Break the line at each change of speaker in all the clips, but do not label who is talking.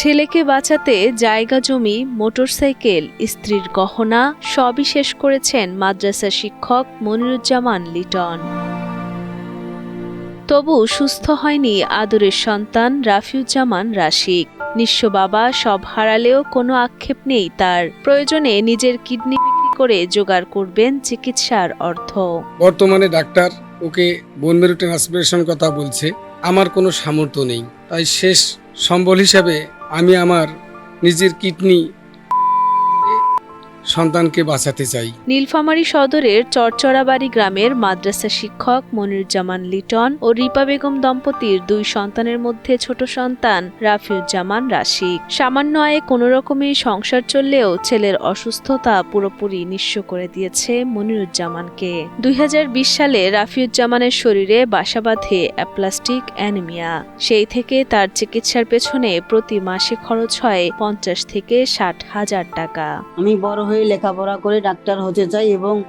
ছেলেকে বাঁচাতে জায়গা জমি, মোটরসাইকেল, স্ত্রীর গহনা সবই শেষ করেছেন মাদ্রাসা শিক্ষক মনিরুজ্জামান লিটন। তবু সুস্থ হয়নি আদরের সন্তান রাফিউজ্জামান রাশিক। নিঃস্ব বাবা সব হারালেও কোনো আক্ষেপ নেই তার। প্রয়োজনে নিজের কিডনি বিক্রি করে জোগাড় করবেন চিকিৎসার অর্থ।
বর্তমানে ডাক্তার ওকে বোন মেরু কথা বলছে। আমার কোনো সামর্থ্য নেই। তাই শেষ সম্বল হিসাবে আমি আমার নিজের কিডনি সন্তানকে বাঁচাতে চাই।
নীলফামারী সদরের চরচরাবাড়ি গ্রামের মাদ্রাসা শিক্ষক মনিরুজ্জামান লিটন ও রিপা বেগম দম্পতির দুই সন্তানের মধ্যে ছোট সন্তান রাফিউজ্জামান রাশিক সামান্য আয়ে কোনো রকমে সংসার চললেও ছেলের অসুস্থতা পুরোপুরি নিঃস্ব করে দিয়েছে মনিরুজ্জামানকে। দুই হাজার বিশ সালে রাফিউজ্জামানের শরীরে বাসা বাঁধে অ্যাপ্লাস্টিক অ্যানিমিয়া। সেই থেকে তার চিকিৎসার পেছনে প্রতি মাসে খরচ হয় পঞ্চাশ থেকে ষাট হাজার টাকা।
আমি বড় হয়ে লেখাপড়া করে ডাক্তার হতে চাই এবং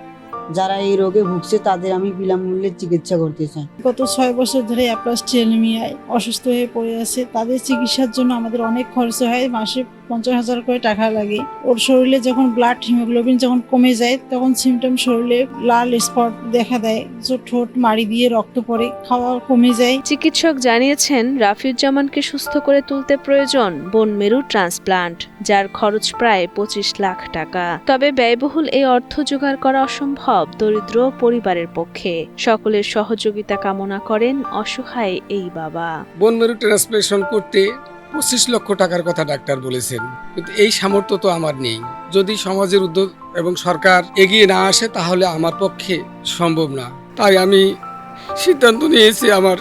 যারা এই রোগে ভুগছে তাদের আমি বিনামূল্যে চিকিৎসা করতে চাই।
গত ছয় বছর ধরে অ্যাপ্লাস্টিয়ানিমিয়ায় অসুস্থ হয়ে পড়ে আছে। তাদের চিকিৎসার জন্য আমাদের অনেক খরচ হয়। মাসে পঞ্চাশ হাজার করে টাকা লাগে। ওর শরীরে যখন ব্লাড হিমোগ্লোবিন যখন কমে যায় তখন সিমটম শরীরে লাল স্পট দেখা দেয় যে ঠোঁট মাড়ি দিয়ে রক্ত পড়ে খাওয়া কমে যায়।
চিকিৎসক জানিয়েছেন রাফিউজ্জামানকে সুস্থ করে তুলতে প্রয়োজন বোন মেরু ট্রান্সপ্লান্ট যার খরচ প্রায় পঁচিশ লাখ টাকা। তবে ব্যয়বহুল এই অর্থ জোগাড় করা অসম্ভব দরিদ্র পরিবারের পক্ষে। সকলের সহযোগিতা কামনা করেন অসহায় এই বাবা।
বোন মেরু ট্রান্সপ্লেশন করতে পঁচিশ লক্ষ টাকার কথা ডাক্তার বলেছেন, কিন্তু এই সামর্থ্য তো আমার নেই। যদি সমাজের উদ্যোগ এবং সরকার এগিয়ে না আসে, তাহলে আমার পক্ষে সম্ভব না। তাই আমি সিদ্ধান্ত নিয়েছি, আমার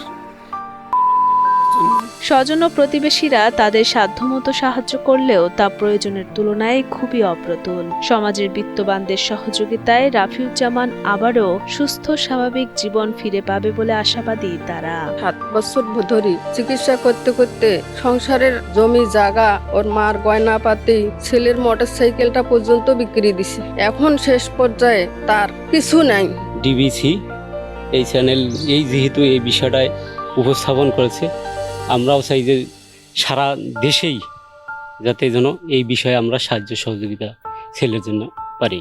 স্বজন ও প্রতিবেশীরা তাদের সাধ্যমতো সাহায্য করলেও তা প্রয়োজনের তুলনায় খুবই অপ্রতুল। সমাজের বিত্তবানদের সহযোগিতায় রাফিউজ্জামান আবারও সুস্থ স্বাভাবিক জীবন ফিরে পাবে বলে আশাবাদী তারা।
সাত বছর ধরে চিকিৎসা করতে করতে সংসারের জমি জায়গা ওর মার গয়নাপাতি ছেলের মোটর সাইকেলটা পর্যন্ত বিক্রি দিছে। এখন শেষ পর্যায়ে তার কিছু নাই।
ডিবিসি এই চ্যানেল এই যেহেতু এই বিষয়টায় উপস্থাপন করেছে আমরাও চাই যে সারা দেশেই যাতে যেন এই বিষয়ে আমরা সাহায্য সহযোগিতা ছেলের জন্য পারি।